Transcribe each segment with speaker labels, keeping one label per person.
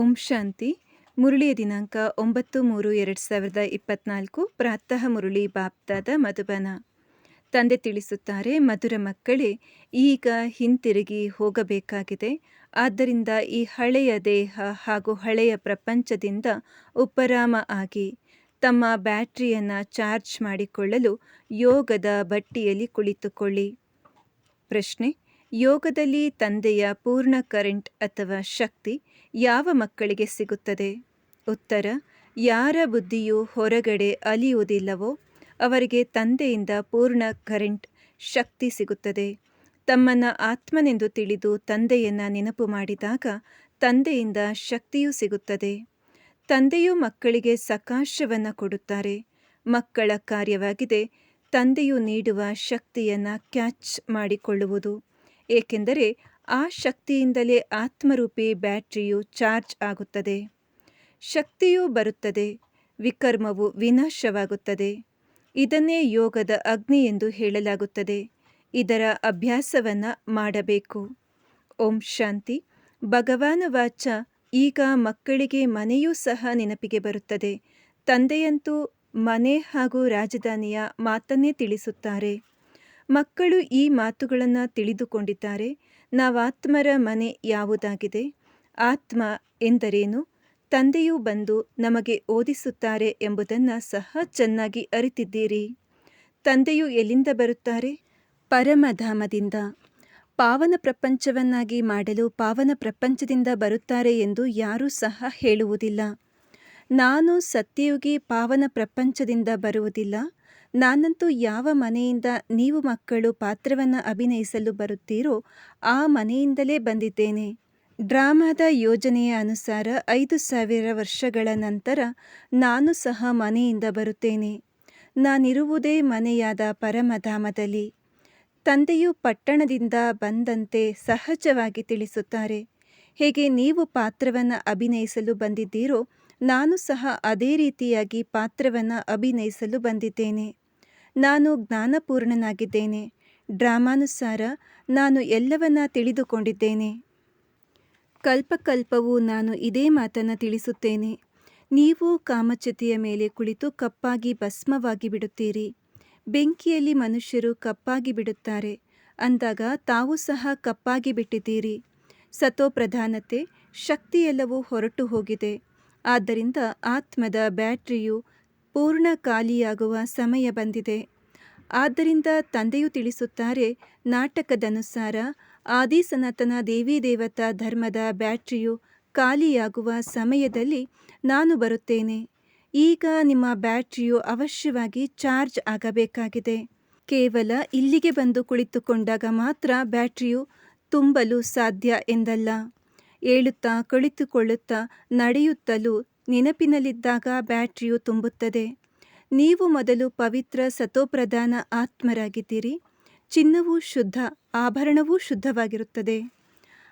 Speaker 1: ಓಂ ಶಾಂತಿ. ಮುರಳಿಯ ದಿನಾಂಕ ಒಂಬತ್ತು ಮೂರು ಎರಡು ಸಾವಿರದ ಇಪ್ಪತ್ನಾಲ್ಕು. ಪ್ರಾತಃ ಮುರಳಿ ಬಾಪ್ತಾದ ಮಧುಬನ. ತಂದೆ ತಿಳಿಸುತ್ತಾರೆ, ಮಧುರ ಮಕ್ಕಳೇ, ಈಗ ಹಿಂತಿರುಗಿ ಹೋಗಬೇಕಾಗಿದೆ. ಆದ್ದರಿಂದ ಈ ಹಳೆಯ ದೇಹ ಹಾಗೂ ಹಳೆಯ ಪ್ರಪಂಚದಿಂದ ಉಪರಾಮ ಆಗಿ, ತಮ್ಮ ಬ್ಯಾಟ್ರಿಯನ್ನು ಚಾರ್ಜ್ ಮಾಡಿಕೊಳ್ಳಲು ಯೋಗದ ಬಟ್ಟಿಯಲ್ಲಿ ಕುಳಿತುಕೊಳ್ಳಿ. ಪ್ರಶ್ನೆ ಯೋಗದಲ್ಲಿ ತಂದೆಯ ಪೂರ್ಣ ಕರೆಂಟ್ ಅಥವಾ ಶಕ್ತಿ ಯಾವ ಮಕ್ಕಳಿಗೆ ಸಿಗುತ್ತದೆ? ಉತ್ತರ, ಯಾರ ಬುದ್ಧಿಯು ಹೊರಗಡೆ ಅಲಿಯುವುದಿಲ್ಲವೋ ಅವರಿಗೆ ತಂದೆಯಿಂದ ಪೂರ್ಣ ಕರೆಂಟ್ ಶಕ್ತಿ ಸಿಗುತ್ತದೆ. ತಮ್ಮನ್ನು ಆತ್ಮನೆಂದು ತಿಳಿದು ತಂದೆಯನ್ನು ನೆನಪು ಮಾಡಿದಾಗ ತಂದೆಯಿಂದ ಶಕ್ತಿಯೂ ಸಿಗುತ್ತದೆ. ತಂದೆಯು ಮಕ್ಕಳಿಗೆ ಸಕಾಶವನ್ನು ಕೊಡುತ್ತಾರೆ. ಮಕ್ಕಳ ಕಾರ್ಯವಾಗಿದೆ, ತಂದೆಯು ನೀಡುವ ಶಕ್ತಿಯನ್ನು ಕ್ಯಾಚ್ ಮಾಡಿಕೊಳ್ಳುವುದು. ಏಕೆಂದರೆ ಆ ಶಕ್ತಿಯಿಂದಲೇ ಆತ್ಮರೂಪಿ ಬ್ಯಾಟ್ರಿಯು ಚಾರ್ಜ್ ಆಗುತ್ತದೆ. ಶಕ್ತಿಯು ಬರುತ್ತದೆ, ವಿಕರ್ಮವು ವಿನಾಶವಾಗುತ್ತದೆ. ಇದನ್ನೇ ಯೋಗದ ಅಗ್ನಿ ಎಂದು ಹೇಳಲಾಗುತ್ತದೆ. ಇದರ ಅಭ್ಯಾಸವನ್ನು ಮಾಡಬೇಕು. ಓಂ ಶಾಂತಿ. ಭಗವಾನ ವಾಚ ಈಗ ಮಕ್ಕಳಿಗೆ ಮನೆಯೂ ಸಹ ನೆನಪಿಗೆ ಬರುತ್ತದೆ. ತಂದೆಯಂತೂ ಮನೆ ಹಾಗೂ ರಾಜಧಾನಿಯ ಮಾತನ್ನೇ ತಿಳಿಸುತ್ತಾರೆ. ಮಕ್ಕಳು ಈ ಮಾತುಗಳನ್ನು ತಿಳಿದುಕೊಂಡಿದ್ದಾರೆ. ನಾವಾತ್ಮರ ಮನೆ ಯಾವುದಾಗಿದೆ? ಆತ್ಮ ಎಂದರೇನು? ತಂದೆಯು ಬಂದು ನಮಗೆ ಓದಿಸುತ್ತಾರೆ ಎಂಬುದನ್ನು ಸಹ ಚೆನ್ನಾಗಿ ಅರಿತಿದ್ದೀರಿ. ತಂದೆಯು ಎಲ್ಲಿಂದ ಬರುತ್ತಾರೆ? ಪರಮಧಾಮದಿಂದ. ಪಾವನ ಪ್ರಪಂಚವನ್ನಾಗಿ ಮಾಡಲು ಪಾವನ ಪ್ರಪಂಚದಿಂದ ಬರುತ್ತಾರೆ ಎಂದು ಯಾರೂ ಸಹ ಹೇಳುವುದಿಲ್ಲ. ನಾನು ಸತ್ಯಯುಗಿ ಪಾವನ ಪ್ರಪಂಚದಿಂದ ಬರುವುದಿಲ್ಲ. ನಾನಂತೂ ಯಾವ ಮನೆಯಿಂದ ನೀವು ಮಕ್ಕಳು ಪಾತ್ರವನ್ನು ಅಭಿನಯಿಸಲು ಬರುತ್ತೀರೋ ಆ ಮನೆಯಿಂದಲೇ ಬಂದಿದ್ದೇನೆ. ಡ್ರಾಮಾದ ಯೋಜನೆಯ ಅನುಸಾರ ಐದು ಸಾವಿರ ವರ್ಷಗಳ ನಂತರ ನಾನು ಸಹ ಮನೆಯಿಂದ ಬರುತ್ತೇನೆ. ನಾನಿರುವುದೇ ಮನೆಯಾದ ಪರಮಧಾಮದಲ್ಲಿ. ತಂದೆಯು ಪಟ್ಟಣದಿಂದ ಬಂದಂತೆ ಸಹಜವಾಗಿ ತಿಳಿಸುತ್ತಾರೆ. ಹೇಗೆ ನೀವು ಪಾತ್ರವನ್ನು ಅಭಿನಯಿಸಲು ಬಂದಿದ್ದೀರೋ, ನಾನು ಸಹ ಅದೇ ರೀತಿಯಾಗಿ ಪಾತ್ರವನ್ನು ಅಭಿನಯಿಸಲು ಬಂದಿದ್ದೇನೆ. ನಾನು ಜ್ಞಾನಪೂರ್ಣನಾಗಿದ್ದೇನೆ. ಡ್ರಾಮಾನುಸಾರ ನಾನು ಎಲ್ಲವನ್ನ ತಿಳಿದುಕೊಂಡಿದ್ದೇನೆ. ಕಲ್ಪಕಲ್ಪವೂ ನಾನು ಇದೇ ಮಾತನ್ನು ತಿಳಿಸುತ್ತೇನೆ. ನೀವು ಕಾಮಚ್ಯುತಿಯ ಮೇಲೆ ಕುಳಿತು ಕಪ್ಪಾಗಿ ಭಸ್ಮವಾಗಿ ಬಿಡುತ್ತೀರಿ. ಬೆಂಕಿಯಲ್ಲಿ ಮನುಷ್ಯರು ಕಪ್ಪಾಗಿ ಬಿಡುತ್ತಾರೆ. ಅಂದಾಗ ತಾವು ಸಹ ಕಪ್ಪಾಗಿ ಬಿಟ್ಟಿದ್ದೀರಿ. ಸತೋಪ್ರಧಾನತೆ ಶಕ್ತಿಯೆಲ್ಲವೂ ಹೊರಟು ಹೋಗಿದೆ. ಆದ್ದರಿಂದ ಆತ್ಮದ ಬ್ಯಾಟರಿಯು ಪೂರ್ಣ ಖಾಲಿಯಾಗುವ ಸಮಯ ಬಂದಿದೆ. ಆದ್ದರಿಂದ ತಂದೆಯು ತಿಳಿಸುತ್ತಾರೆ, ನಾಟಕದನುಸಾರ ಆದಿಸನಾತನ ದೇವಿ ದೇವತಾ ಧರ್ಮದ ಬ್ಯಾಟ್ರಿಯು ಖಾಲಿಯಾಗುವ ಸಮಯದಲ್ಲಿ ನಾನು ಬರುತ್ತೇನೆ. ಈಗ ನಿಮ್ಮ ಬ್ಯಾಟ್ರಿಯು ಅವಶ್ಯವಾಗಿ ಚಾರ್ಜ್ ಆಗಬೇಕಾಗಿದೆ. ಕೇವಲ ಇಲ್ಲಿಗೆ ಬಂದು ಕುಳಿತುಕೊಂಡಾಗ ಮಾತ್ರ ಬ್ಯಾಟ್ರಿಯು ತುಂಬಲು ಸಾಧ್ಯ ಎಂದಲ್ಲ. ಏಳುತ್ತಾ ಕುಳಿತುಕೊಳ್ಳುತ್ತಾ ನಡೆಯುತ್ತಲೂ ನೆನಪಿನಲ್ಲಿದ್ದಾಗ ಬ್ಯಾಟರಿಯು ತುಂಬುತ್ತದೆ. ನೀವು ಮೊದಲು ಪವಿತ್ರ ಸತೋಪ್ರಧಾನ ಆತ್ಮರಾಗಿದ್ದೀರಿ. ಚಿನ್ನವೂ ಶುದ್ಧ, ಆಭರಣವೂ ಶುದ್ಧವಾಗಿರುತ್ತದೆ.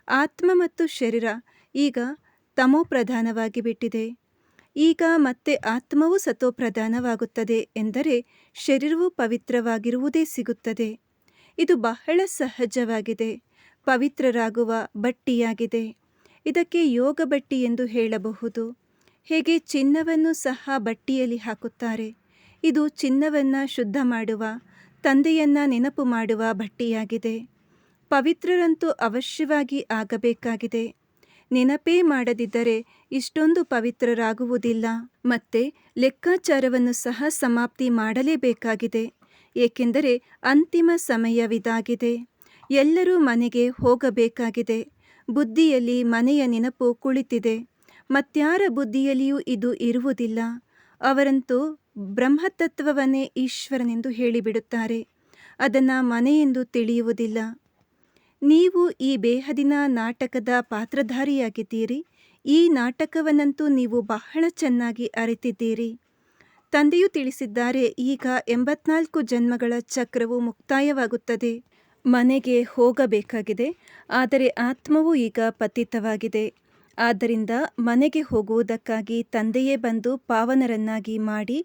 Speaker 1: ಆತ್ಮ ಮತ್ತು ಶರೀರ ಈಗ ತಮೋಪ್ರಧಾನವಾಗಿ ಬಿಟ್ಟಿದೆ. ಈಗ ಮತ್ತೆ ಆತ್ಮವು ಸತೋಪ್ರಧಾನವಾಗುತ್ತದೆ ಎಂದರೆ ಶರೀರವು ಪವಿತ್ರವಾಗಿರುವುದೇ ಸಿಗುತ್ತದೆ. ಇದು ಬಹಳ ಸಹಜವಾಗಿದೆ. ಪವಿತ್ರರಾಗುವ ಬಟ್ಟಿಯಾಗಿದೆ. ಇದಕ್ಕೆ ಯೋಗ ಬಟ್ಟಿ ಎಂದು ಹೇಳಬಹುದು. ಹೇಗೆ ಚಿನ್ನವನ್ನು ಸಹ ಬಟ್ಟಿಯಲ್ಲಿ ಹಾಕುತ್ತಾರೆ. ಇದು ಚಿನ್ನವನ್ನು ಶುದ್ಧ ಮಾಡುವ, ತಂದೆಯನ್ನ ನೆನಪು ಮಾಡುವ ಬಟ್ಟಿಯಾಗಿದೆ. ಪವಿತ್ರರಂತೂ ಅವಶ್ಯವಾಗಿ ಆಗಬೇಕಾಗಿದೆ. ನೆನಪೇ ಮಾಡದಿದ್ದರೆ ಇಷ್ಟೊಂದು ಪವಿತ್ರರಾಗುವುದಿಲ್ಲ, ಮತ್ತೆ ಲೆಕ್ಕಾಚಾರವನ್ನು ಸಹ ಸಮಾಪ್ತಿ ಮಾಡಲೇಬೇಕಾಗಿದೆ. ಏಕೆಂದರೆ ಅಂತಿಮ ಸಮಯವಿದಾಗಿದೆ. ಎಲ್ಲರೂ ಮನೆಗೆ ಹೋಗಬೇಕಾಗಿದೆ. ಬುದ್ಧಿಯಲ್ಲಿ ಮನೆಯ ನೆನಪು ಕುಳಿತಿದೆ. ಮತ್ಯಾರ ಬುದ್ಧಿಯಲ್ಲಿಯೂ ಇದು ಇರುವುದಿಲ್ಲ. ಅವರಂತೂ ಬ್ರಹ್ಮತತ್ವವನ್ನೇ ಈಶ್ವರನೆಂದು ಹೇಳಿಬಿಡುತ್ತಾರೆ. ಅದನ್ನು ಮನೆಯೆಂದು ತಿಳಿಯುವುದಿಲ್ಲ. ನೀವು ಈ ಬೇಹದಿನ ನಾಟಕದ ಪಾತ್ರಧಾರಿಯಾಗಿದ್ದೀರಿ. ಈ ನಾಟಕವನ್ನಂತೂ ನೀವು ಬಹಳ ಚೆನ್ನಾಗಿ ಅರಿತಿದ್ದೀರಿ. ತಂದೆಯು ತಿಳಿಸಿದ್ದಾರೆ, ಈಗ ಎಂಬತ್ನಾಲ್ಕು ಜನ್ಮಗಳ ಚಕ್ರವು ಮುಕ್ತಾಯವಾಗುತ್ತದೆ. ಮನೆಗೆ ಹೋಗಬೇಕಾಗಿದೆ, ಆದರೆ ಆತ್ಮವು ಈಗ ಪತಿತವಾಗಿದೆ. ಆದ್ದರಿಂದ ಮನೆಗೆ ಹೋಗುವುದಕ್ಕಾಗಿ ತಂದೆಯೇ ಬಂದು ಪಾವನರನ್ನಾಗಿ ಮಾಡಿ,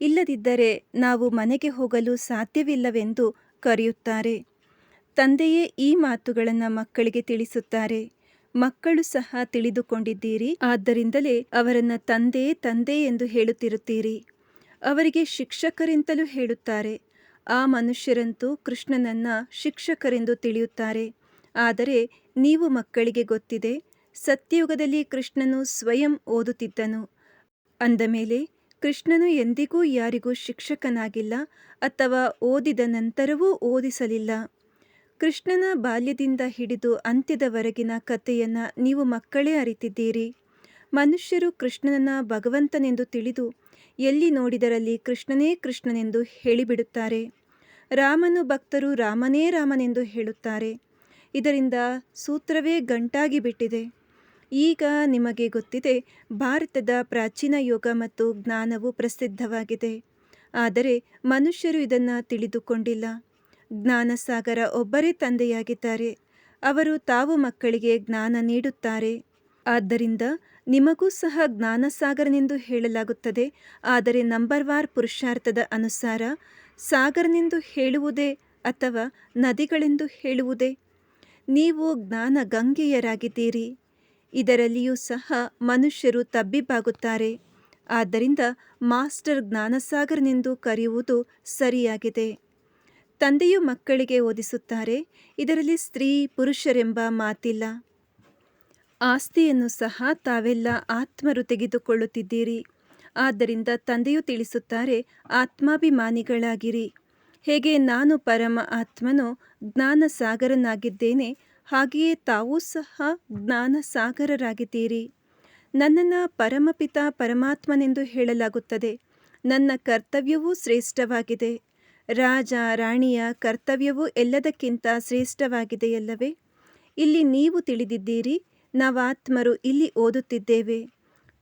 Speaker 1: ಇಲ್ಲದಿದ್ದರೆ ನಾವು ಮನೆಗೆ ಹೋಗಲು ಸಾಧ್ಯವಿಲ್ಲವೆಂದು ಕರೆಯುತ್ತಾರೆ. ತಂದೆಯೇ ಈ ಮಾತುಗಳನ್ನು ಮಕ್ಕಳಿಗೆ ತಿಳಿಸುತ್ತಾರೆ. ಮಕ್ಕಳು ಸಹ ತಿಳಿದುಕೊಂಡಿದ್ದೀರಿ, ಆದ್ದರಿಂದಲೇ ಅವರನ್ನು ತಂದೆ ತಂದೆ ಎಂದು ಹೇಳುತ್ತಿರುತ್ತೀರಿ. ಅವರಿಗೆ ಶಿಕ್ಷಕರೆಂತಲೂ ಹೇಳುತ್ತಾರೆ. ಆ ಮನುಷ್ಯರಂತೂ ಕೃಷ್ಣನನ್ನ ಶಿಕ್ಷಕರೆಂದು ತಿಳಿಯುತ್ತಾರೆ. ಆದರೆ ನೀವು ಮಕ್ಕಳಿಗೆ ಗೊತ್ತಿದೆ ಸತ್ಯಯುಗದಲ್ಲಿ ಕೃಷ್ಣನು ಸ್ವಯಂ ಓದುತ್ತಿದ್ದನು. ಅಂದ ಮೇಲೆ, ಕೃಷ್ಣನು ಎಂದಿಗೂ ಯಾರಿಗೂ ಶಿಕ್ಷಕನಾಗಿಲ್ಲ ಅಥವಾ ಓದಿದ ನಂತರವೂ ಓದಿಸಲಿಲ್ಲ. ಕೃಷ್ಣನ ಬಾಲ್ಯದಿಂದ ಹಿಡಿದು ಅಂತ್ಯದವರೆಗಿನ ಕಥೆಯನ್ನು ನೀವು ಮಕ್ಕಳೇ ಅರಿತಿದ್ದೀರಿ. ಮನುಷ್ಯರು ಕೃಷ್ಣನನ್ನ ಭಗವಂತನೆಂದು ತಿಳಿದು ಎಲ್ಲಿ ನೋಡಿದರಲ್ಲಿ ಕೃಷ್ಣನೇ ಕೃಷ್ಣನೆಂದು ಹೇಳಿಬಿಡುತ್ತಾರೆ. ರಾಮನು ಭಕ್ತರು ರಾಮನೇ ರಾಮನೆಂದು ಹೇಳುತ್ತಾರೆ. ಇದರಿಂದ ಸೂತ್ರವೇ ಗಂಟಾಗಿ ಬಿಟ್ಟಿದೆ. ಈಗ ನಿಮಗೆ ಗೊತ್ತಿದೆ, ಭಾರತದ ಪ್ರಾಚೀನ ಯೋಗ ಮತ್ತು ಜ್ಞಾನವು ಪ್ರಸಿದ್ಧವಾಗಿದೆ. ಆದರೆ ಮನುಷ್ಯರು ಇದನ್ನು ತಿಳಿದುಕೊಂಡಿಲ್ಲ. ಜ್ಞಾನಸಾಗರ ಒಬ್ಬರೇ ತಂದೆಯಾಗಿದ್ದಾರೆ. ಅವರು ತಾವು ಮಕ್ಕಳಿಗೆ ಜ್ಞಾನ ನೀಡುತ್ತಾರೆ. ಆದ್ದರಿಂದ ನಿಮಗೂ ಸಹ ಜ್ಞಾನಸಾಗರನೆಂದು ಹೇಳಲಾಗುತ್ತದೆ. ಆದರೆ ನಂಬರ್ ವಾರ್ ಪುರುಷಾರ್ಥದ ಅನುಸಾರ ಸಾಗರನೆಂದು ಹೇಳುವುದೇ ಅಥವಾ ನದಿಗಳೆಂದು ಹೇಳುವುದೇ? ನೀವು ಜ್ಞಾನ ಗಂಗೆಯರಾಗಿದ್ದೀರಿ ಇದರಲ್ಲಿಯೂ ಸಹ ಮನುಷ್ಯರು ತಬ್ಬಿಬ್ಬಾಗುತ್ತಾರೆ. ಆದ್ದರಿಂದ ಮಾಸ್ಟರ್ ಜ್ಞಾನಸಾಗರ್ನೆಂದು ಕರೆಯುವುದು ಸರಿಯಾಗಿದೆ. ತಂದೆಯು ಮಕ್ಕಳಿಗೆ ಓದಿಸುತ್ತಾರೆ, ಇದರಲ್ಲಿ ಸ್ತ್ರೀ ಪುರುಷರೆಂಬ ಮಾತಿಲ್ಲ. ಆಸ್ತಿಯನ್ನು ಸಹ ತಾವೆಲ್ಲ ಆತ್ಮರು ತೆಗೆದುಕೊಳ್ಳುತ್ತಿದ್ದೀರಿ. ಆದ್ದರಿಂದ ತಂದೆಯು ತಿಳಿಸುತ್ತಾರೆ, ಆತ್ಮಾಭಿಮಾನಿಗಳಾಗಿರಿ. ಹೇಗೆ ನಾನು ಪರಮ ಆತ್ಮನು ಜ್ಞಾನ ಸಾಗರನಾಗಿದ್ದೇನೆ ಹಾಗೆಯೇ ತಾವೂ ಸಹ ಜ್ಞಾನ ಸಾಗರರಾಗಿದ್ದೀರಿ ನನ್ನನ್ನು ಪರಮಪಿತ ಪರಮಾತ್ಮನೆಂದು ಹೇಳಲಾಗುತ್ತದೆ. ನನ್ನ ಕರ್ತವ್ಯವೂ ಶ್ರೇಷ್ಠವಾಗಿದೆ. ರಾಜ, ರಾಣಿಯ ಕರ್ತವ್ಯವೂ ಎಲ್ಲದಕ್ಕಿಂತ ಶ್ರೇಷ್ಠವಾಗಿದೆಯಲ್ಲವೇ? ಇಲ್ಲಿ ನೀವು ತಿಳಿದಿದ್ದೀರಿ, ನಾವಾತ್ಮರು ಇಲ್ಲಿ ಓದುತ್ತಿದ್ದೇವೆ.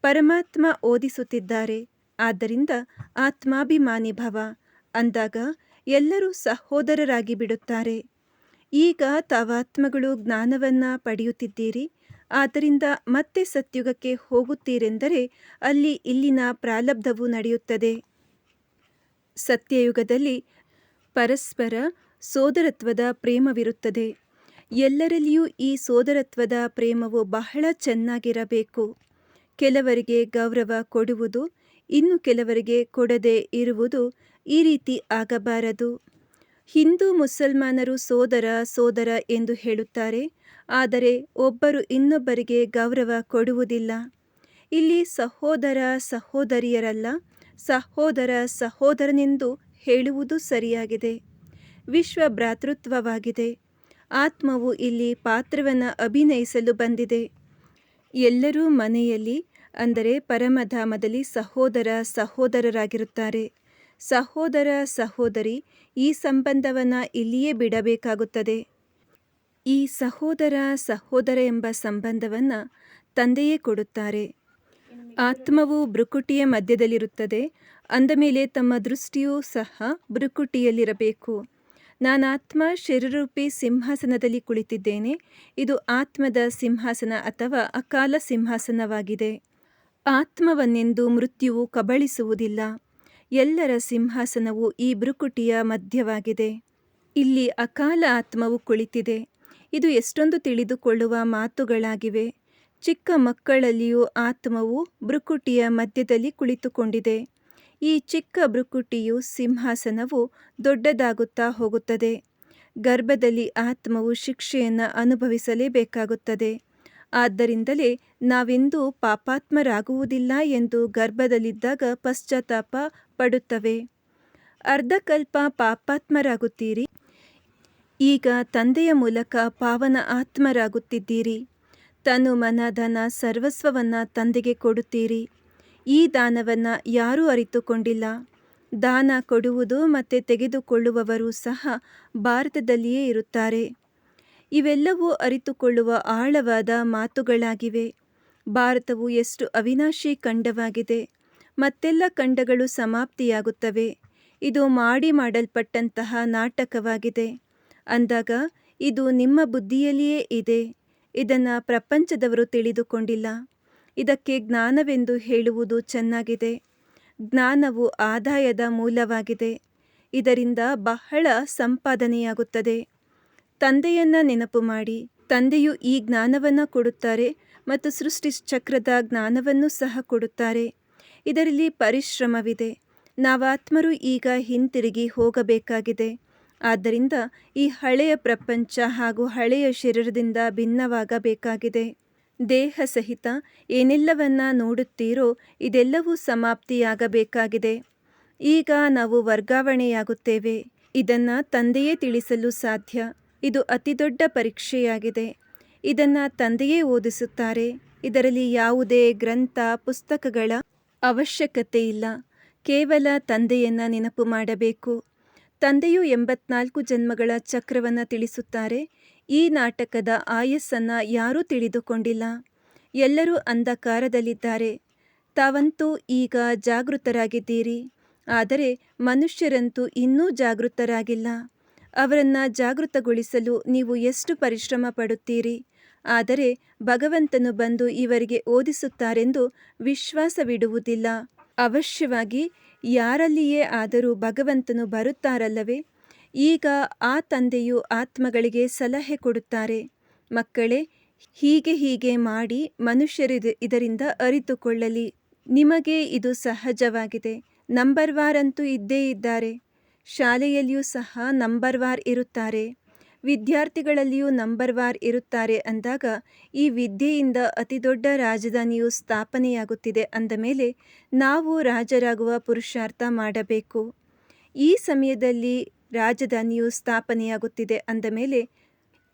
Speaker 1: ಪರಮಾತ್ಮ ಓದಿಸುತ್ತಿದ್ದಾರೆ. ಆದ್ದರಿಂದ ಆತ್ಮಾಭಿಮಾನಿ ಭವ. ಅಂದಾಗ ಎಲ್ಲರೂ ಸಹೋದರರಾಗಿ ಬಿಡುತ್ತಾರೆ. ಈಗ ತಾವಾತ್ಮಗಳು ಜ್ಞಾನವನ್ನು ಪಡೆಯುತ್ತಿದ್ದೀರಿ. ಆದ್ದರಿಂದ ಮತ್ತೆ ಸತ್ಯುಗಕ್ಕೆ ಹೋಗುತ್ತೀರೆಂದರೆ ಅಲ್ಲಿ ಇಲ್ಲಿನ ಪ್ರಾಲಬ್ಧವು ನಡೆಯುತ್ತದೆ. ಸತ್ಯಯುಗದಲ್ಲಿ ಪರಸ್ಪರ ಸೋದರತ್ವದ ಪ್ರೇಮವಿರುತ್ತದೆ. ಎಲ್ಲರಲ್ಲಿಯೂ ಈ ಸೋದರತ್ವದ ಪ್ರೇಮವು ಬಹಳ ಚೆನ್ನಾಗಿರಬೇಕು. ಕೆಲವರಿಗೆ ಗೌರವ ಕೊಡುವುದು, ಇನ್ನು ಕೆಲವರಿಗೆ ಕೊಡದೆ ಇರುವುದು ಈ ರೀತಿ ಆಗಬಾರದು. ಹಿಂದೂ ಮುಸಲ್ಮಾನರು ಸೋದರ ಸೋದರ ಎಂದು ಹೇಳುತ್ತಾರೆ. ಆದರೆ ಒಬ್ಬರು ಇನ್ನೊಬ್ಬರಿಗೆ ಗೌರವ ಕೊಡುವುದಿಲ್ಲ. ಇಲ್ಲಿ ಸಹೋದರ, ಸಹೋದರಿಯರಲ್ಲ, ಸಹೋದರ, ಸಹೋದರನೆಂದು ಹೇಳುವುದು ಸರಿಯಾಗಿದೆ. ವಿಶ್ವ ಭ್ರಾತೃತ್ವವಾಗಿದೆ. ಆತ್ಮವು ಇಲ್ಲಿ ಪಾತ್ರವನ್ನು ಅಭಿನಯಿಸಲು ಬಂದಿದೆ. ಎಲ್ಲರೂ ಮನೆಯಲ್ಲಿ, ಅಂದರೆ ಪರಮಧಾಮದಲ್ಲಿ ಸಹೋದರ, ಸಹೋದರರಾಗಿರುತ್ತಾರೆ. ಸಹೋದರ, ಸಹೋದರಿ ಈ ಸಂಬಂಧವನ್ನು ಇಲ್ಲಿಯೇ ಬಿಡಬೇಕಾಗುತ್ತದೆ. ಈ ಸಹೋದರ ಸಹೋದರ ಎಂಬ ಸಂಬಂಧವನ್ನು ತಂದೆಯೇ ಕೊಡುತ್ತಾರೆ. ಆತ್ಮವು ಭ್ರುಕುಟಿಯ ಮಧ್ಯದಲ್ಲಿರುತ್ತದೆ. ಅಂದಮೇಲೆ ತಮ್ಮ ದೃಷ್ಟಿಯೂ ಸಹ ಭ್ರುಕುಟಿಯಲ್ಲಿರಬೇಕು. ನಾನಾತ್ಮ ಶರೀರೂಪಿ ಸಿಂಹಾಸನದಲ್ಲಿ ಕುಳಿತಿದ್ದೇನೆ. ಇದು ಆತ್ಮದ ಸಿಂಹಾಸನ ಅಥವಾ ಅಕಾಲ ಸಿಂಹಾಸನವಾಗಿದೆ. ಆತ್ಮವನ್ನೆಂದು ಮೃತ್ಯುವು ಕಬಳಿಸುವುದಿಲ್ಲ. ಎಲ್ಲರ ಸಿಂಹಾಸನವು ಈ ಬ್ರುಕುಟಿಯ ಮಧ್ಯವಾಗಿದೆ. ಇಲ್ಲಿ ಅಕಾಲ ಆತ್ಮವು ಕುಳಿತಿದೆ. ಇದು ಎಷ್ಟೊಂದು ತಿಳಿದುಕೊಳ್ಳುವ ಮಾತುಗಳಾಗಿವೆ. ಚಿಕ್ಕ ಮಕ್ಕಳಲ್ಲಿಯೂ ಆತ್ಮವು ಬ್ರುಕುಟಿಯ ಮಧ್ಯದಲ್ಲಿ ಕುಳಿತುಕೊಂಡಿದೆ. ಈ ಚಿಕ್ಕ ಭ್ರುಕುಟಿಯು ಸಿಂಹಾಸನವು ದೊಡ್ಡದಾಗುತ್ತಾ ಹೋಗುತ್ತದೆ. ಗರ್ಭದಲ್ಲಿ ಆತ್ಮವು ಶಿಕ್ಷೆಯನ್ನು ಅನುಭವಿಸಲೇಬೇಕಾಗುತ್ತದೆ. ಆದ್ದರಿಂದಲೇ ನಾವೆಂದೂ ಪಾಪಾತ್ಮರಾಗುವುದಿಲ್ಲ ಎಂದು ಗರ್ಭದಲ್ಲಿದ್ದಾಗ ಪಶ್ಚಾತ್ತಾಪ ಪಡುತ್ತವೆ. ಅರ್ಧಕಲ್ಪ ಪಾಪಾತ್ಮರಾಗುತ್ತೀರಿ. ಈಗ ತಂದೆಯ ಮೂಲಕ ಪಾವನ ಆತ್ಮರಾಗುತ್ತಿದ್ದೀರಿ. ತನು ಮನ ಧನ ಸರ್ವಸ್ವವನ್ನು ತಂದೆಗೆ ಕೊಡುತ್ತೀರಿ. ಈ ದಾನವನ್ನು ಯಾರೂ ಅರಿತುಕೊಂಡಿಲ್ಲ. ದಾನ ಕೊಡುವುದು ಮತ್ತು ತೆಗೆದುಕೊಳ್ಳುವವರು ಸಹ ಭಾರತದಲ್ಲಿಯೇ ಇರುತ್ತಾರೆ. ಇವೆಲ್ಲವೂ ಅರಿತುಕೊಳ್ಳುವ ಆಳವಾದ ಮಾತುಗಳಾಗಿವೆ. ಭಾರತವು ಎಷ್ಟು ಅವಿನಾಶಿ ಖಂಡವಾಗಿದೆ. ಮತ್ತೆಲ್ಲ ಖಂಡಗಳು ಸಮಾಪ್ತಿಯಾಗುತ್ತವೆ. ಇದು ಮಾಡಿ ಮಾಡಲ್ಪಟ್ಟಂತಹ ನಾಟಕವಾಗಿದೆ. ಅಂದಾಗ ಇದು ನಿಮ್ಮ ಬುದ್ಧಿಯಲ್ಲಿಯೇ ಇದೆ. ಇದನ್ನು ಪ್ರಪಂಚದವರು ತಿಳಿದುಕೊಂಡಿಲ್ಲ. ಇದಕ್ಕೆ ಜ್ಞಾನವೆಂದು ಹೇಳುವುದು ಚೆನ್ನಾಗಿದೆ. ಜ್ಞಾನವು ಆದಾಯದ ಮೂಲವಾಗಿದೆ. ಇದರಿಂದ ಬಹಳ ಸಂಪಾದನೆಯಾಗುತ್ತದೆ. ತಂದೆಯನ್ನ ನೆನಪು ಮಾಡಿ. ತಂದೆಯು ಈ ಜ್ಞಾನವನ್ನು ಕೊಡುತ್ತಾರೆ ಮತ್ತು ಸೃಷ್ಟಿ ಚಕ್ರದ ಜ್ಞಾನವನ್ನು ಸಹ ಕೊಡುತ್ತಾರೆ. ಇದರಲ್ಲಿ ಪರಿಶ್ರಮವಿದೆ. ನಾವಾತ್ಮರು ಈಗ ಹಿಂತಿರುಗಿ ಹೋಗಬೇಕಾಗಿದೆ. ಆದ್ದರಿಂದ ಈ ಹಳೆಯ ಪ್ರಪಂಚ ಹಾಗೂ ಹಳೆಯ ಶರೀರದಿಂದ ಭಿನ್ನವಾಗಬೇಕಾಗಿದೆ. ದೇಹ ಸಹಿತ ಏನೆಲ್ಲವನ್ನ ನೋಡುತ್ತೀರೋ ಇದೆಲ್ಲವೂ ಸಮಾಪ್ತಿಯಾಗಬೇಕಾಗಿದೆ. ಈಗ ನಾವು ವರ್ಗಾವಣೆಯಾಗುತ್ತೇವೆ. ಇದನ್ನು ತಂದೆಯೇ ತಿಳಿಸಲು ಸಾಧ್ಯ. ಇದು ಅತಿದೊಡ್ಡ ಪರೀಕ್ಷೆಯಾಗಿದೆ. ಇದನ್ನು ತಂದೆಯೇ ಓದಿಸುತ್ತಾರೆ. ಇದರಲ್ಲಿ ಯಾವುದೇ ಗ್ರಂಥ, ಪುಸ್ತಕಗಳ ಅವಶ್ಯಕತೆ ಇಲ್ಲ. ಕೇವಲ ತಂದೆಯನ್ನ ನೆನಪು ಮಾಡಬೇಕು. ತಂದೆಯು ಎಂಬತ್ನಾಲ್ಕು ಜನ್ಮಗಳ ಚಕ್ರವನ್ನು ತಿಳಿಸುತ್ತಾರೆ. ಈ ನಾಟಕದ ಆಯಸ್ಸನ್ನು ಯಾರೂ ತಿಳಿದುಕೊಂಡಿಲ್ಲ. ಎಲ್ಲರೂ ಅಂಧಕಾರದಲ್ಲಿದ್ದಾರೆ. ತಾವಂತೂ ಈಗ ಜಾಗೃತರಾಗಿದ್ದೀರಿ. ಆದರೆ ಮನುಷ್ಯರಂತೂ ಇನ್ನೂ ಜಾಗೃತರಾಗಿಲ್ಲ. ಅವರನ್ನು ಜಾಗೃತಗೊಳಿಸಲು ನೀವು ಎಷ್ಟು ಪರಿಶ್ರಮ ಪಡುತ್ತೀರಿ? ಆದರೆ ಭಗವಂತನು ಬಂದು ಇವರಿಗೆ ಓದಿಸುತ್ತಾರೆಂದು ವಿಶ್ವಾಸವಿಡುವುದಿಲ್ಲ. ಅವಶ್ಯವಾಗಿ ಯಾರಲ್ಲಿಯೇ ಆದರೂ ಭಗವಂತನು ಬರುತ್ತಾರಲ್ಲವೇ? ಈಗ ಆ ತಂದೆಯು ಆತ್ಮಗಳಿಗೆ ಸಲಹೆ ಕೊಡುತ್ತಾರೆ. ಮಕ್ಕಳೇ, ಹೀಗೆ ಹೀಗೆ ಮಾಡಿ ಮನುಷ್ಯರು ಇದರಿಂದ ಅರಿತುಕೊಳ್ಳಲಿ. ನಿಮಗೆ ಇದು ಸಹಜವಾಗಿದೆ. ನಂಬರ್ ವಾರ್ ಅಂತೂ ಇದ್ದೇ ಇದ್ದಾರೆ. ಶಾಲೆಯಲ್ಲಿಯೂ ಸಹ ನಂಬರ್ವಾರ್ ಇರುತ್ತಾರೆ. ವಿದ್ಯಾರ್ಥಿಗಳಲ್ಲಿಯೂ ನಂಬರ್ ವಾರ್ ಇರುತ್ತಾರೆ ಅಂದಾಗ ಈ ವಿದ್ಯೆಯಿಂದ ಅತಿದೊಡ್ಡ ರಾಜಧಾನಿಯು ಸ್ಥಾಪನೆಯಾಗುತ್ತಿದೆ ಅಂದ ಮೇಲೆ ನಾವು ರಾಜರಾಗುವ ಪುರುಷಾರ್ಥ ಮಾಡಬೇಕು. ಈ ಸಮಯದಲ್ಲಿ ರಾಜಧಾನಿಯು ಸ್ಥಾಪನೆಯಾಗುತ್ತಿದೆ ಅಂದ ಮೇಲೆ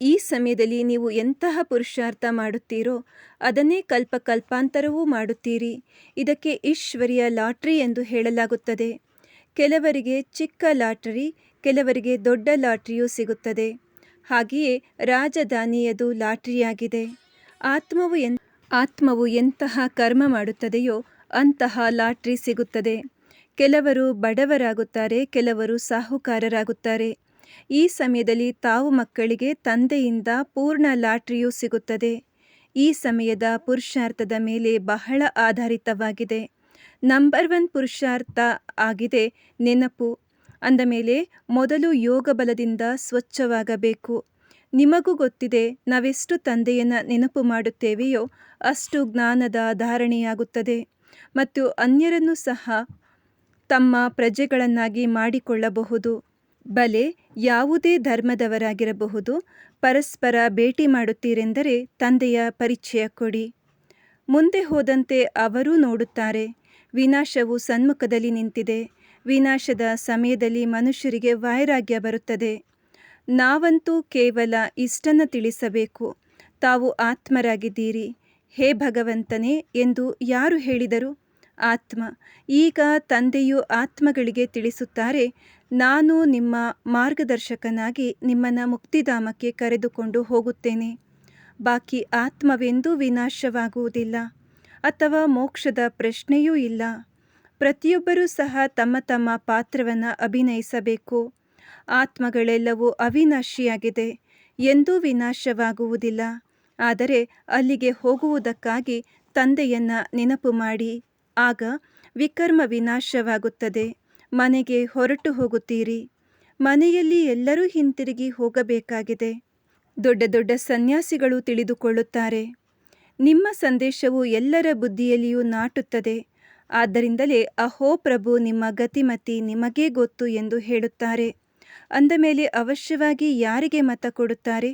Speaker 1: ಈ ಸಮಯದಲ್ಲಿ ನೀವು ಎಂತಹ ಪುರುಷಾರ್ಥ ಮಾಡುತ್ತೀರೋ ಅದನ್ನೇ ಕಲ್ಪ ಕಲ್ಪಾಂತರವೂ ಮಾಡುತ್ತೀರಿ. ಇದಕ್ಕೆ ಈಶ್ವರಿಯ ಲಾಟ್ರಿ ಎಂದು ಹೇಳಲಾಗುತ್ತದೆ. ಕೆಲವರಿಗೆ ಚಿಕ್ಕ ಲಾಟರಿ, ಕೆಲವರಿಗೆ ದೊಡ್ಡ ಲಾಟ್ರಿಯೂ ಸಿಗುತ್ತದೆ. ಹಾಗೆಯೇ ರಾಜಧಾನಿಯದು ಲಾಟ್ರಿಯಾಗಿದೆ. ಆತ್ಮವು ಎನ್, ಆತ್ಮವು ಎಂತಹ ಕರ್ಮ ಮಾಡುತ್ತದೆಯೋ ಅಂತಹ ಲಾಟ್ರಿ ಸಿಗುತ್ತದೆ. ಕೆಲವರು ಬಡವರಾಗುತ್ತಾರೆ, ಕೆಲವರು ಸಾಹುಕಾರರಾಗುತ್ತಾರೆ. ಈ ಸಮಯದಲ್ಲಿ ತಾವು ಮಕ್ಕಳಿಗೆ ತಂದೆಯಿಂದ ಪೂರ್ಣ ಲಾಟ್ರಿಯೂ ಸಿಗುತ್ತದೆ. ಈ ಸಮಯದ ಪುರುಷಾರ್ಥದ ಮೇಲೆ ಬಹಳ ಆಧಾರಿತವಾಗಿದೆ. ನಂಬರ್ ಒನ್ ಪುರುಷಾರ್ಥ ಆಗಿದೆ ನೆನಪು. ಅಂದ ಮೇಲೆ ಮೊದಲು ಯೋಗ ಬಲದಿಂದ ಸ್ವಚ್ಛವಾಗಬೇಕು. ನಿಮಗೂ ಗೊತ್ತಿದೆ ನಾವೆಷ್ಟು ತಂದೆಯನ್ನು ನೆನಪು ಮಾಡುತ್ತೇವೆಯೋ ಅಷ್ಟು ಜ್ಞಾನದ ಧಾರಣೆಯಾಗುತ್ತದೆ. ಮತ್ತು ಅನ್ಯರನ್ನು ಸಹ ತಮ್ಮ ಪ್ರಜೆಗಳನ್ನಾಗಿ ಮಾಡಿಕೊಳ್ಳಬಹುದು. ಬಲೆ ಯಾವುದೇ ಧರ್ಮದವರಾಗಿರಬಹುದು. ಪರಸ್ಪರ ಭೇಟಿ ಮಾಡುತ್ತೀರೆಂದರೆ ತಂದೆಯ ಪರಿಚಯ ಕೊಡಿ. ಮುಂದೆ ಹೋದಂತೆ ಅವರೂ ನೋಡುತ್ತಾರೆ. ವಿನಾಶವು ಸನ್ಮುಖದಲ್ಲಿ ನಿಂತಿದೆ. ವಿನಾಶದ ಸಮಯದಲ್ಲಿ ಮನುಷ್ಯರಿಗೆ ವೈರಾಗ್ಯ ಬರುತ್ತದೆ. ನಾವಂತೂ ಕೇವಲ ಇಷ್ಟನ್ನು ತಿಳಿಸಬೇಕು. ತಾವು ಆತ್ಮರಾಗಿದ್ದೀರಿ. ಹೇ ಭಗವಂತನೇ ಎಂದು ಯಾರು ಹೇಳಿದರು? ಆತ್ಮ. ಈಗ ತಂದೆಯು ಆತ್ಮಗಳಿಗೆ ತಿಳಿಸುತ್ತಾರೆ, ನಾನು ನಿಮ್ಮ ಮಾರ್ಗದರ್ಶಕನಾಗಿ ನಿಮ್ಮನ್ನು ಮುಕ್ತಿಧಾಮಕ್ಕೆ ಕರೆದುಕೊಂಡು ಹೋಗುತ್ತೇನೆ. ಬಾಕಿ ಆತ್ಮವೆಂದೂ ವಿನಾಶವಾಗುವುದಿಲ್ಲ. ಅಥವಾ ಮೋಕ್ಷದ ಪ್ರಶ್ನೆಯೂ ಇಲ್ಲ. ಪ್ರತಿಯೊಬ್ಬರೂ ಸಹ ತಮ್ಮ ತಮ್ಮ ಪಾತ್ರವನ್ನು ಅಭಿನಯಿಸಬೇಕು. ಆತ್ಮಗಳೆಲ್ಲವೂ ಅವಿನಾಶಿಯಾಗಿದೆ. ಎಂದೂ ವಿನಾಶವಾಗುವುದಿಲ್ಲ. ಆದರೆ ಅಲ್ಲಿಗೆ ಹೋಗುವುದಕ್ಕಾಗಿ ತಂದೆಯನ್ನು ನೆನಪು ಮಾಡಿ. ಆಗ ವಿಕರ್ಮ ವಿನಾಶವಾಗುತ್ತದೆ. ಮನೆಗೆ ಹೊರಟು ಹೋಗುತ್ತೀರಿ. ಮನೆಯಲ್ಲಿ ಎಲ್ಲರೂ ಹಿಂತಿರುಗಿ ಹೋಗಬೇಕಾಗಿದೆ. ದೊಡ್ಡ ದೊಡ್ಡ ಸನ್ಯಾಸಿಗಳು ತಿಳಿದುಕೊಳ್ಳುತ್ತಾರೆ. ನಿಮ್ಮ ಸಂದೇಶವು ಎಲ್ಲರ ಬುದ್ಧಿಯಲ್ಲಿಯೂ ನಾಟುತ್ತದೆ. ಆದ್ದರಿಂದಲೇ ಅಹೋ ಪ್ರಭು, ನಿಮ್ಮ ಗತಿಮತಿ ನಿಮಗೇ ಗೊತ್ತು ಎಂದು ಹೇಳುತ್ತಾರೆ. ಅಂದ ಮೇಲೆ ಅವಶ್ಯವಾಗಿ ಯಾರಿಗೆ ಮತ ಕೊಡುತ್ತಾರೆ?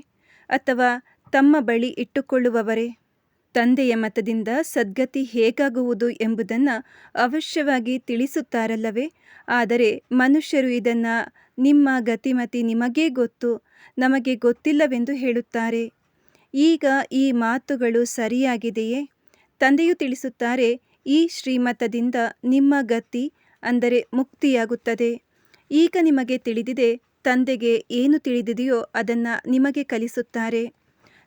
Speaker 1: ಅಥವಾ ತಮ್ಮ ಬಳಿ ಇಟ್ಟುಕೊಳ್ಳುವವರೇ? ತಂದೆಯ ಮತದಿಂದ ಸದ್ಗತಿ ಹೇಗಾಗುವುದು ಎಂಬುದನ್ನು ಅವಶ್ಯವಾಗಿ ತಿಳಿಸುತ್ತಾರಲ್ಲವೇ? ಆದರೆ ಮನುಷ್ಯರು ಇದನ್ನು ನಿಮ್ಮ ಗತಿಮತಿ ನಿಮಗೇ ಗೊತ್ತು, ನಮಗೆ ಗೊತ್ತಿಲ್ಲವೆಂದು ಹೇಳುತ್ತಾರೆ. ಈಗ ಈ ಮಾತುಗಳು ಸರಿಯಾಗಿದೆಯೇ? ತಂದೆಯು ತಿಳಿಸುತ್ತಾರೆ ಈ ಶ್ರೀಮತದಿಂದ ನಿಮ್ಮ ಗತಿ ಅಂದರೆ ಮುಕ್ತಿಯಾಗುತ್ತದೆ. ಈಗ ನಿಮಗೆ ತಿಳಿದಿದೆ, ತಂದೆಗೆ ಏನು ತಿಳಿದಿದೆಯೋ ಅದನ್ನು ನಿಮಗೆ ಕಲಿಸುತ್ತಾರೆ.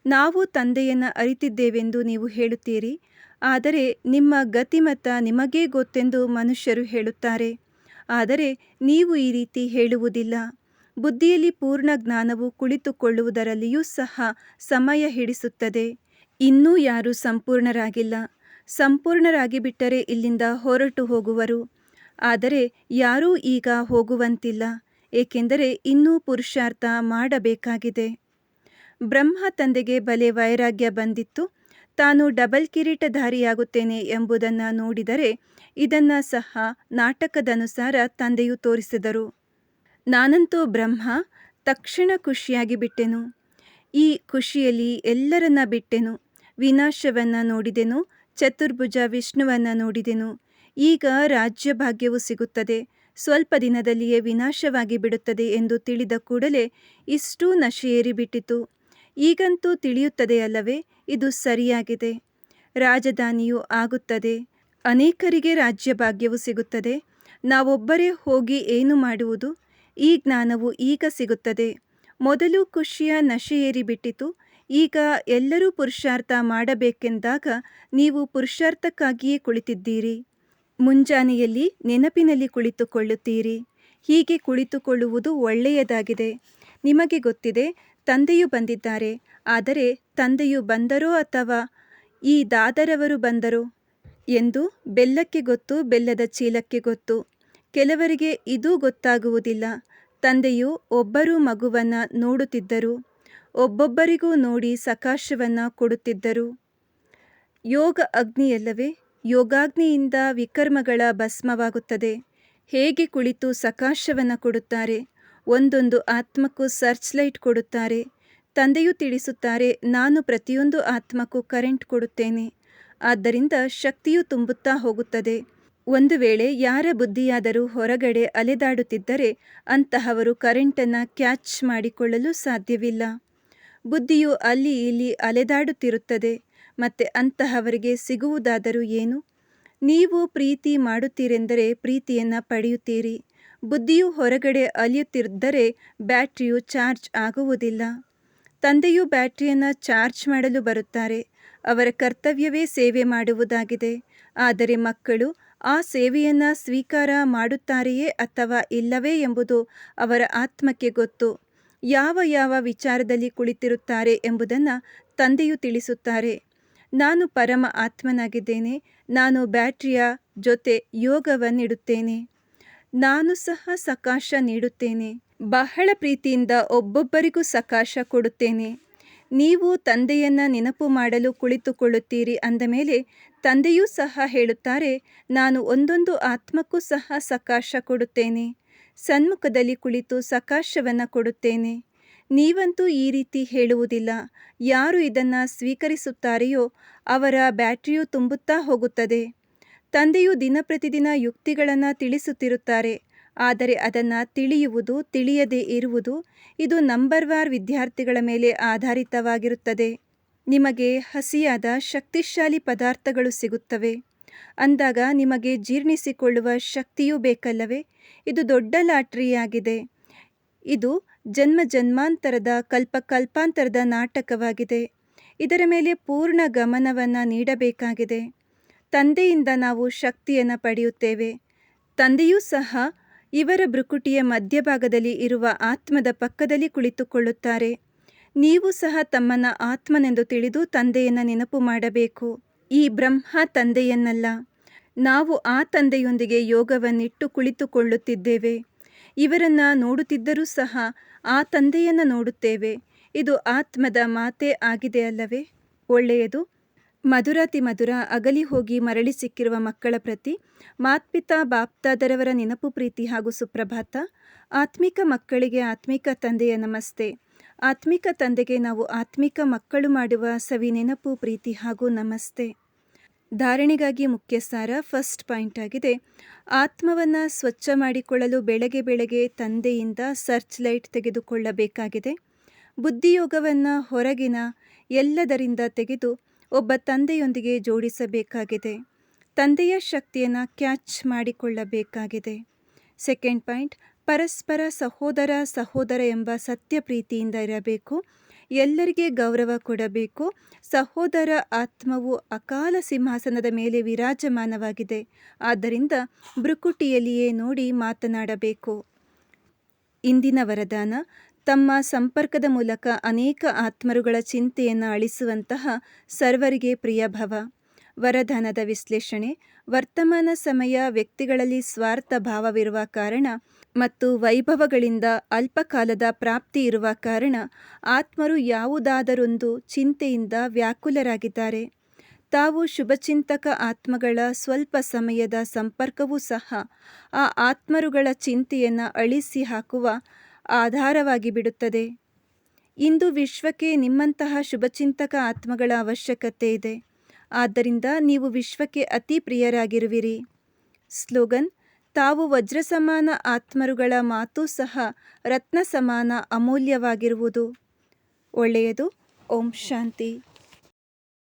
Speaker 1: ನಾವು ತಂದೆಯನ್ನು ಅರಿತಿದ್ದೇವೆಂದು ನೀವು ಹೇಳುತ್ತೀರಿ, ಆದರೆ ನಿಮ್ಮ ಗತಿಮತ ನಿಮಗೇ ಗೊತ್ತೆಂದು ಮನುಷ್ಯರು ಹೇಳುತ್ತಾರೆ. ಆದರೆ ನೀವು ಈ ರೀತಿ ಹೇಳುವುದಿಲ್ಲ. ಬುದ್ಧಿಯಲ್ಲಿ ಪೂರ್ಣ ಜ್ಞಾನವು ಕುಳಿತುಕೊಳ್ಳುವುದರಲ್ಲಿಯೂ ಸಹ ಸಮಯ ಹಿಡಿಸುತ್ತದೆ. ಇನ್ನೂ ಯಾರೂ ಸಂಪೂರ್ಣರಾಗಿಲ್ಲ. ಸಂಪೂರ್ಣರಾಗಿ ಬಿಟ್ಟರೆ ಇಲ್ಲಿಂದ ಹೊರಟು ಹೋಗುವರು. ಆದರೆ ಯಾರೂ ಈಗ ಹೋಗುವಂತಿಲ್ಲ, ಏಕೆಂದರೆ ಇನ್ನೂ ಪುರುಷಾರ್ಥ ಮಾಡಬೇಕಾಗಿದೆ. ಬ್ರಹ್ಮ ತಂದೆಗೆ ಬಲೆ ವೈರಾಗ್ಯ ಬಂದಿತ್ತು. ತಾನು ಡಬಲ್ ಕಿರೀಟಧಾರಿಯಾಗುತ್ತೇನೆ ಎಂಬುದನ್ನು ನೋಡಿದರೆ ಇದನ್ನು ಸಹ ನಾಟಕದನುಸಾರ ತಂದೆಯು ತೋರಿಸಿದರು. ನಾನಂತೂ ಬ್ರಹ್ಮ, ತಕ್ಷಣ ಖುಷಿಯಾಗಿ ಬಿಟ್ಟೆನು ಈ ಖುಷಿಯಲ್ಲಿ ಎಲ್ಲರನ್ನ ಬಿಟ್ಟೆನು, ವಿನಾಶವನ್ನು ನೋಡಿದೆನು ಚತುರ್ಭುಜ ವಿಷ್ಣುವನ್ನು ನೋಡಿದೆನು. ಈಗ ರಾಜ್ಯಭಾಗ್ಯವು ಸಿಗುತ್ತದೆ. ಸ್ವಲ್ಪ ದಿನದಲ್ಲಿಯೇ ವಿನಾಶವಾಗಿ ಬಿಡುತ್ತದೆ ಎಂದು ತಿಳಿದ ಕೂಡಲೇ ಇಷ್ಟೂ ನಶೆಯೇರಿಬಿಟ್ಟಿತು ಈಗಂತೂ ತಿಳಿಯುತ್ತದೆ ಅಲ್ಲವೇ, ಇದು ಸರಿಯಾಗಿದೆ. ರಾಜಧಾನಿಯು ಆಗುತ್ತದೆ. ಅನೇಕರಿಗೆ ರಾಜ್ಯಭಾಗ್ಯವು ಸಿಗುತ್ತದೆ. ನಾವೊಬ್ಬರೇ ಹೋಗಿ ಏನು ಮಾಡುವುದು? ಈ ಜ್ಞಾನವು ಈಗ ಸಿಗುತ್ತದೆ. ಮೊದಲು ಖುಷಿಯ ನಶೆಯೇರಿಬಿಟ್ಟಿತು ಈಗ ಎಲ್ಲರೂ ಪುರುಷಾರ್ಥ ಮಾಡಬೇಕೆಂದಾಗ ನೀವು ಪುರುಷಾರ್ಥಕ್ಕಾಗಿಯೇ ಕುಳಿತಿದ್ದೀರಿ. ಮುಂಜಾನೆಯಲ್ಲಿ ನೆನಪಿನಲ್ಲಿ ಕುಳಿತುಕೊಳ್ಳುತ್ತೀರಿ. ಹೀಗೆ ಕುಳಿತುಕೊಳ್ಳುವುದು ಒಳ್ಳೆಯದಾಗಿದೆ. ನಿಮಗೆ ಗೊತ್ತಿದೆ, ತಂದೆಯು ಬಂದಿದ್ದಾರೆ. ಆದರೆ ತಂದೆಯು ಬಂದರೋ ಅಥವಾ ಈ ದಾದರವರು ಬಂದರೋ ಎಂದು ಬೆಲ್ಲಕ್ಕೆ ಗೊತ್ತು, ಬೆಲ್ಲದ ಚೀಲಕ್ಕೆ ಗೊತ್ತು. ಕೆಲವರಿಗೆ ಇದೂ ಗೊತ್ತಾಗುವುದಿಲ್ಲ. ತಂದೆಯು ಒಬ್ಬರು ಮಗುವನ್ನು ನೋಡುತ್ತಿದ್ದರು. ಒಬ್ಬೊಬ್ಬರಿಗೂ ನೋಡಿ ಸಕಾಶವನ್ನು ಕೊಡುತ್ತಿದ್ದರು. ಯೋಗ ಅಗ್ನಿಯಲ್ಲವೇ? ಯೋಗಾಗ್ನಿಯಿಂದ ವಿಕರ್ಮಗಳ ಭಸ್ಮವಾಗುತ್ತದೆ. ಹೇಗೆ ಕುಳಿತು ಸಕಾಶವನ್ನು ಕೊಡುತ್ತಾರೆ? ಒಂದೊಂದು ಆತ್ಮಕ್ಕೂ ಸರ್ಚ್ ಲೈಟ್ ಕೊಡುತ್ತಾರೆ. ತಂದೆಯು ತಿಳಿಸುತ್ತಾರೆ, ನಾನು ಪ್ರತಿಯೊಂದು ಆತ್ಮಕ್ಕೂ ಕರೆಂಟ್ ಕೊಡುತ್ತೇನೆ. ಆದ್ದರಿಂದ ಶಕ್ತಿಯು ತುಂಬುತ್ತಾ ಹೋಗುತ್ತದೆ. ಒಂದು ವೇಳೆ ಯಾರ ಬುದ್ಧಿಯಾದರೂ ಹೊರಗಡೆ ಅಲೆದಾಡುತ್ತಿದ್ದರೆ, ಅಂತಹವರು ಕರೆಂಟನ್ನು ಕ್ಯಾಚ್ ಮಾಡಿಕೊಳ್ಳಲು ಸಾಧ್ಯವಿಲ್ಲ. ಬುದ್ಧಿಯು ಅಲ್ಲಿ ಇಲ್ಲಿ ಅಲೆದಾಡುತ್ತಿರುತ್ತದೆ, ಮತ್ತೆ ಅಂತಹವರಿಗೆ ಸಿಗುವುದಾದರೂ ಏನು? ನೀವು ಪ್ರೀತಿ ಮಾಡುತ್ತೀರೆಂದರೆ ಪ್ರೀತಿಯನ್ನು ಪಡೆಯುತ್ತೀರಿ. ಬುದ್ಧಿಯು ಹೊರಗಡೆ ಅಲಿಯುತ್ತಿದ್ದರೆ ಬ್ಯಾಟ್ರಿಯು ಚಾರ್ಜ್ ಆಗುವುದಿಲ್ಲ. ತಂದೆಯು ಬ್ಯಾಟ್ರಿಯನ್ನು ಚಾರ್ಜ್ ಮಾಡಲು ಬರುತ್ತಾರೆ. ಅವರ ಕರ್ತವ್ಯವೇ ಸೇವೆ ಮಾಡುವುದಾಗಿದೆ. ಆದರೆ ಮಕ್ಕಳು ಆ ಸೇವೆಯನ್ನು ಸ್ವೀಕಾರ ಮಾಡುತ್ತಾರೆಯೇ ಅಥವಾ ಇಲ್ಲವೇ ಎಂಬುದು ಅವರ ಆತ್ಮಕ್ಕೆ ಗೊತ್ತು. ಯಾವ ಯಾವ ವಿಚಾರದಲ್ಲಿ ಕುಳಿತಿರುತ್ತಾರೆ ಎಂಬುದನ್ನು ತಂದೆಯು ತಿಳಿಸುತ್ತಾರೆ. ನಾನು ಪರಮ ಆತ್ಮನಾಗಿದ್ದೇನೆ, ನಾನು ಬ್ಯಾಟ್ರಿಯ ಜೊತೆ ಯೋಗವನ್ನಿಡುತ್ತೇನೆ ನಾನು ಸಹ ಸಕಾಶ ನೀಡುತ್ತೇನೆ. ಬಹಳ ಪ್ರೀತಿಯಿಂದ ಒಬ್ಬೊಬ್ಬರಿಗೂ ಸಕಾಶ ಕೊಡುತ್ತೇನೆ. ನೀವು ತಂದೆಯನ್ನು ನೆನಪು ಮಾಡಲು ಕುಳಿತುಕೊಳ್ಳುತ್ತೀರಿ ಅಂದ ಮೇಲೆ ತಂದೆಯೂ ಸಹ ಹೇಳುತ್ತಾರೆ, ನಾನು ಒಂದೊಂದು ಆತ್ಮಕ್ಕೂ ಸಹ ಸಕಾಶ ಕೊಡುತ್ತೇನೆ. ಸನ್ಮುಖದಲ್ಲಿ ಕುಳಿತು ಸಕಾಶವನ್ನು ಕೊಡುತ್ತೇನೆ. ನೀವಂತೂ ಈ ರೀತಿ ಹೇಳುವುದಿಲ್ಲ. ಯಾರು ಇದನ್ನು ಸ್ವೀಕರಿಸುತ್ತಾರೆಯೋ ಅವರ ಬ್ಯಾಟ್ರಿಯು ತುಂಬುತ್ತಾ ಹೋಗುತ್ತದೆ. ತಂದೆಯು ದಿನ ಪ್ರತಿದಿನ ಯುಕ್ತಿಗಳನ್ನು ತಿಳಿಸುತ್ತಿರುತ್ತಾರೆ. ಆದರೆ ಅದನ್ನು ತಿಳಿಯುವುದು, ತಿಳಿಯದೇ ಇರುವುದು, ಇದು ನಂಬರ್ ವಾರ್ ವಿದ್ಯಾರ್ಥಿಗಳ ಮೇಲೆ ಆಧಾರಿತವಾಗಿರುತ್ತದೆ. ನಿಮಗೆ ಹಸಿಯಾದ, ಶಕ್ತಿಶಾಲಿ ಪದಾರ್ಥಗಳು ಸಿಗುತ್ತವೆ. ಅಂದಾಗ ನಿಮಗೆ ಜೀರ್ಣಿಸಿಕೊಳ್ಳುವ ಶಕ್ತಿಯೂ ಬೇಕಲ್ಲವೇ? ಇದು ದೊಡ್ಡ ಲಾಟ್ರಿಯಾಗಿದೆ. ಇದು ಜನ್ಮ ಜನ್ಮಾಂತರದ ಕಲ್ಪ ಕಲ್ಪಾಂತರದ ನಾಟಕವಾಗಿದೆ. ಇದರ ಮೇಲೆ ಪೂರ್ಣ ಗಮನವನ್ನು ನೀಡಬೇಕಾಗಿದೆ. ತಂದೆಯಿಂದ ನಾವು ಶಕ್ತಿಯನ್ನು ಪಡೆಯುತ್ತೇವೆ. ತಂದೆಯೂ ಸಹ ಇವರ ಭ್ರುಕುಟಿಯ ಮಧ್ಯಭಾಗದಲ್ಲಿ ಇರುವ ಆತ್ಮದ ಪಕ್ಕದಲ್ಲಿ ಕುಳಿತುಕೊಳ್ಳುತ್ತಾರೆ. ನೀವು ಸಹ ತಮ್ಮನ್ನು ಆತ್ಮನೆಂದು ತಿಳಿದು ತಂದೆಯನ್ನು ನೆನಪು ಮಾಡಬೇಕು. ಈ ಬ್ರಹ್ಮ ತಂದೆಯನ್ನಲ್ಲ. ನಾವು ಆ ತಂದೆಯೊಂದಿಗೆ ಯೋಗವನ್ನಿಟ್ಟು ಕುಳಿತುಕೊಳ್ಳುತ್ತಿದ್ದೇವೆ. ಇವರನ್ನು ನೋಡುತ್ತಿದ್ದರೂ ಸಹ ಆ ತಂದೆಯನ್ನು ನೋಡುತ್ತೇವೆ. ಇದು ಆತ್ಮದ ಮಾತೇ ಆಗಿದೆ ಅಲ್ಲವೇ? ಒಳ್ಳೆಯದು. ಮಧುರಾತಿ ಮಧುರ ಅಗಲಿ ಹೋಗಿ ಮರಳಿ ಸಿಕ್ಕಿರುವ ಮಕ್ಕಳ ಪ್ರತಿ, ಮಾತ್ಪಿತಾ ಬಾಪ್ತಾದರವರ ನೆನಪು ಪ್ರೀತಿ ಹಾಗೂ ಸುಪ್ರಭಾತ. ಆತ್ಮಿಕ ಮಕ್ಕಳಿಗೆ ಆತ್ಮಿಕ ತಂದೆಯ ನಮಸ್ತೆ. ಆತ್ಮಿಕ ತಂದೆಗೆ ನಾವು ಆತ್ಮಿಕ ಮಕ್ಕಳು ಮಾಡುವ ಸವಿ ನೆನಪು ಪ್ರೀತಿ ಹಾಗೂ ನಮಸ್ತೆ. ಧಾರಣೆಗಾಗಿ ಮುಖ್ಯ ಸಾರ ಫಸ್ಟ್ ಪಾಯಿಂಟ್ ಆಗಿದೆ. ಆತ್ಮವನ್ನು ಸ್ವಚ್ಛ ಮಾಡಿಕೊಳ್ಳಲು ಬೆಳಗ್ಗೆ ಬೆಳಗ್ಗೆ ತಂದೆಯಿಂದ ಸರ್ಚ್ ಲೈಟ್ ತೆಗೆದುಕೊಳ್ಳಬೇಕಾಗಿದೆ. ಬುದ್ಧಿಯೋಗವನ್ನು ಹೊರಗಿನ ಎಲ್ಲದರಿಂದ ತೆಗೆದು ಒಬ್ಬ ತಂದೆಯೊಂದಿಗೆ ಜೋಡಿಸಬೇಕಾಗಿದೆ. ತಂದೆಯ ಶಕ್ತಿಯನ್ನು ಕ್ಯಾಚ್ ಮಾಡಿಕೊಳ್ಳಬೇಕಾಗಿದೆ. ಸೆಕೆಂಡ್ ಪಾಯಿಂಟ್, ಪರಸ್ಪರ ಸಹೋದರ ಸಹೋದರ ಎಂಬ ಸತ್ಯ ಪ್ರೀತಿಯಿಂದ ಇರಬೇಕು. ಎಲ್ಲರಿಗೆ ಗೌರವ ಕೊಡಬೇಕು. ಸಹೋದರ ಆತ್ಮವು ಅಕಾಲ ಸಿಂಹಾಸನದ ಮೇಲೆ ವಿರಾಜಮಾನವಾಗಿದೆ. ಆದ್ದರಿಂದ ಭ್ರುಕುಟಿಯಲ್ಲಿಯೇ ನೋಡಿ ಮಾತನಾಡಬೇಕು. ಇಂದಿನ ವರದಾನ, ತಮ್ಮ ಸಂಪರ್ಕದ ಮೂಲಕ ಅನೇಕ ಆತ್ಮರುಗಳ ಚಿಂತೆಯನ್ನು ಅಳಿಸುವಂತಹ ಸರ್ವರಿಗೆ ಪ್ರಿಯಭವ ವರದಾನದ ವಿಶ್ಲೇಷಣೆ, ವರ್ತಮಾನ ಸಮಯ, ವ್ಯಕ್ತಿಗಳಲ್ಲಿ ಸ್ವಾರ್ಥ ಭಾವವಿರುವ ಕಾರಣ ಮತ್ತು ವೈಭವಗಳಿಂದ ಅಲ್ಪಕಾಲದ ಪ್ರಾಪ್ತಿ ಇರುವ ಕಾರಣ ಆತ್ಮರು ಯಾವುದಾದರೊಂದು ಚಿಂತೆಯಿಂದ ವ್ಯಾಕುಲರಾಗಿದ್ದಾರೆ. ತಾವು ಶುಭಚಿಂತಕ ಆತ್ಮಗಳ ಸ್ವಲ್ಪ ಸಮಯದ ಸಂಪರ್ಕವೂ ಸಹ ಆ ಆತ್ಮರುಗಳ ಚಿಂತೆಯನ್ನು ಅಳಿಸಿ ಹಾಕುವ ಆಧಾರವಾಗಿ ಬಿಡುತ್ತದೆ. ಇಂದು ವಿಶ್ವಕ್ಕೆ ನಿಮ್ಮಂತಹ ಶುಭಚಿಂತಕ ಆತ್ಮಗಳ ಅವಶ್ಯಕತೆ ಇದೆ. ಆದ್ದರಿಂದ ನೀವು ವಿಶ್ವಕ್ಕೆ ಅತಿ ಪ್ರಿಯರಾಗಿರುವಿರಿ. ಸ್ಲೋಗನ್, ತಾವು ವಜ್ರ ಸಮಾನ ಆತ್ಮರುಗಳ ಮಾತು ಸಹ ರತ್ನ ಸಮಾನ ಅಮೂಲ್ಯವಾಗಿರುವುದು. ಒಳ್ಳೆಯದು. ಓಂ ಶಾಂತಿ.